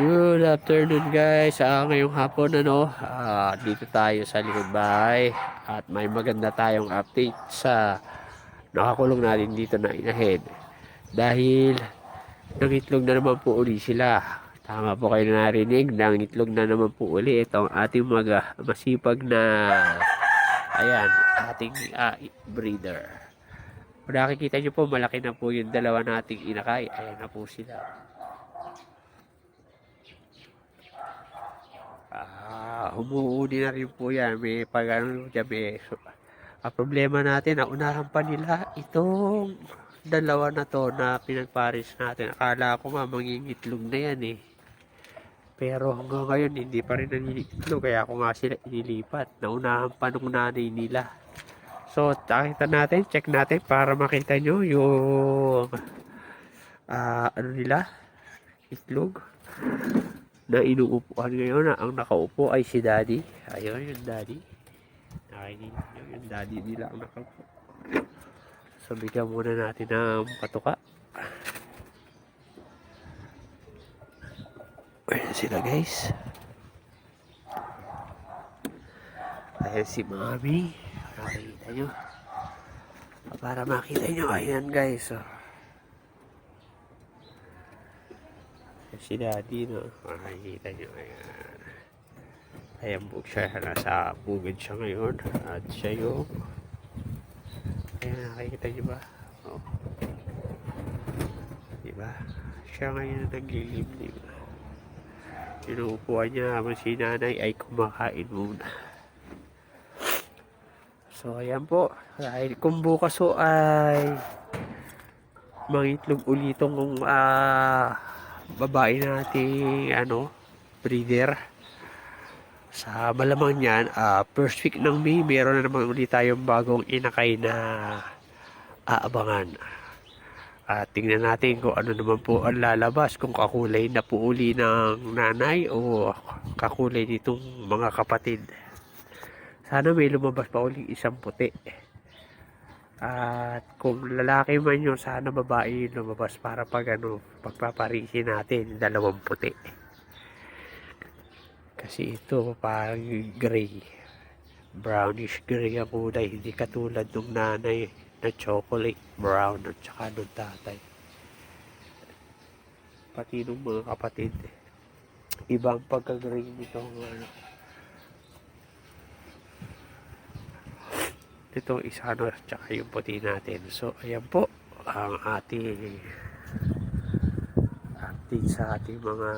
Good afternoon guys. Ah, ngayong hapon ano, ah, dito tayo sa likod at may maganda tayong update sa nakakulong natin dito na inahead. Dahil nangitlog na naman po uli sila. Tama po kayo narinig, nangitlog na naman po uli itong ating mga masipag na ayan, ating ah, breeder. Kung nakikita nyo po, malaki na po yung dalawa nating inakay. Ayan na po sila. Ah, humuuni na rin po yan. May pag ano dyan, may so, ang problema natin, naunahan pa nila itong dalawa na to na pinagparis natin. Akala ko nga mangingitlog na yan eh. Pero hanggang ngayon, hindi pa rin nangingitlog. Kaya ako nga sila inilipat. Naunahan pa nung nanay nila. So, nakita natin, check natin para makita nyo yung ah, ano nila, itlog na inuupuan ngayon na ang nakaupo ay si daddy. Ayun yung daddy. Nakikita nyo yung daddy nila ang nakaupo. So, bigyan muna natin ng patuka. Ayan sila guys. Ayan si mami. Nakikita nyo. Para makita nyo. Ayan guys. Oh. Si daddy no? Makikita nyo ayan. Ayan po siya. Nasa bukid siya ngayon. At siya yung ayan nakikita nyo ba? Oh. diba? Siya ngayon naglilimlim inuupuan niya habang si nanay ay kumakain muna. So ayan po. Dahil kung bukas po ay mangitlog ulitong kung ah babae nating ano breeder. Sa malamang niyan ah, first week ng May meron na naman ulit tayong bagong inakay na aabangan. At tingnan natin kung ano naman po ang lalabas kung kakulay na po uli ng nanay o kakulay nitong mga kapatid. Sana may lumabas pa uling isang puti at kung lalaki man yun, sana babae lumabas para pag ano, pagpaparisin natin, dalawang puti. Kasi ito parang gray. Brownish gray ang kulay. Hindi katulad ng nanay na chocolate brown at saka ng tatay. Pati ng mga kapatid. Ibang pagka-gray nito. Ano, itong isa ano tsaka yung puti natin. So ayan po ang ating update sa ating mga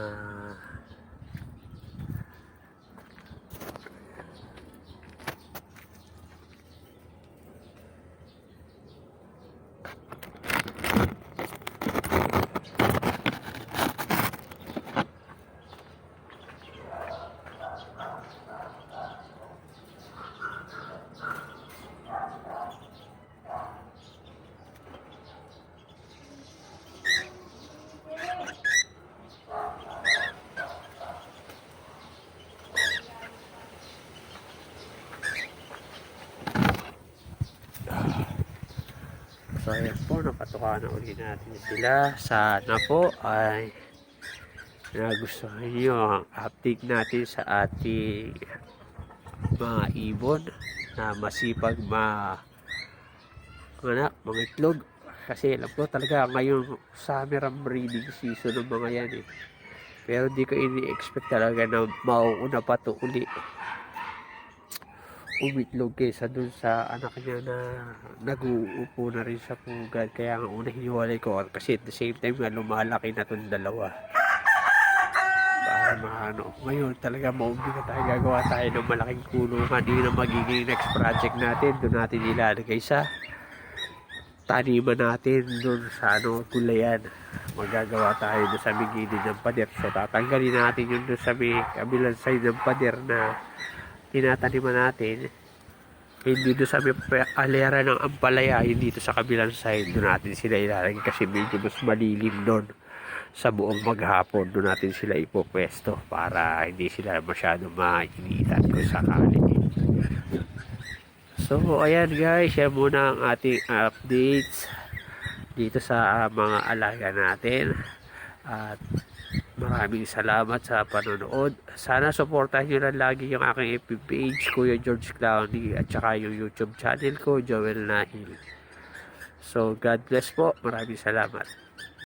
So ayan po, napatukaan na uli natin sila. Sana po ay nagustuhan nyo ang update natin sa ating mga ibon na masipag ma anak, mga itlog. Kasi alam ko talaga ngayon summer ang breeding season ng mga yan eh. Pero di ko ini-expect talaga na mauuna pa to uli umitlog kaysa dun sa anak niya na nag-uupo na rin sa pugad. Kaya nga una hiniwalay ko kasi at the same time nga lumalaki na tong dalawa. Para maano. Ngayon talaga maumbi na tayo gagawa tayo ng malaking kulungan. Yun ang magiging next project natin. Doon natin ilalagay sa taniman natin doon sa ano gulayan. Magagawa tayo doon sa bigilid ng pader. So tatanggalin natin yun doon sa may kabilang side ng pader na tinataniman natin. Hindi doon sa may alera ng ampalaya hindi dito sa kabilang side doon natin sila ilalagay kasi medyo mas malilim doon. Sa buong maghapon doon natin sila ipopwesto para hindi sila masyado mainitan kung sakali. So ayan guys yan muna ang ating updates dito sa ah, mga alaga natin. At Maraming salamat sa panonood. Sana supportahan nyo lang lagi yung aking FB page, Kuya George Clowney, at saka yung YouTube channel ko, Joel Nahil. So, God bless po. Maraming salamat.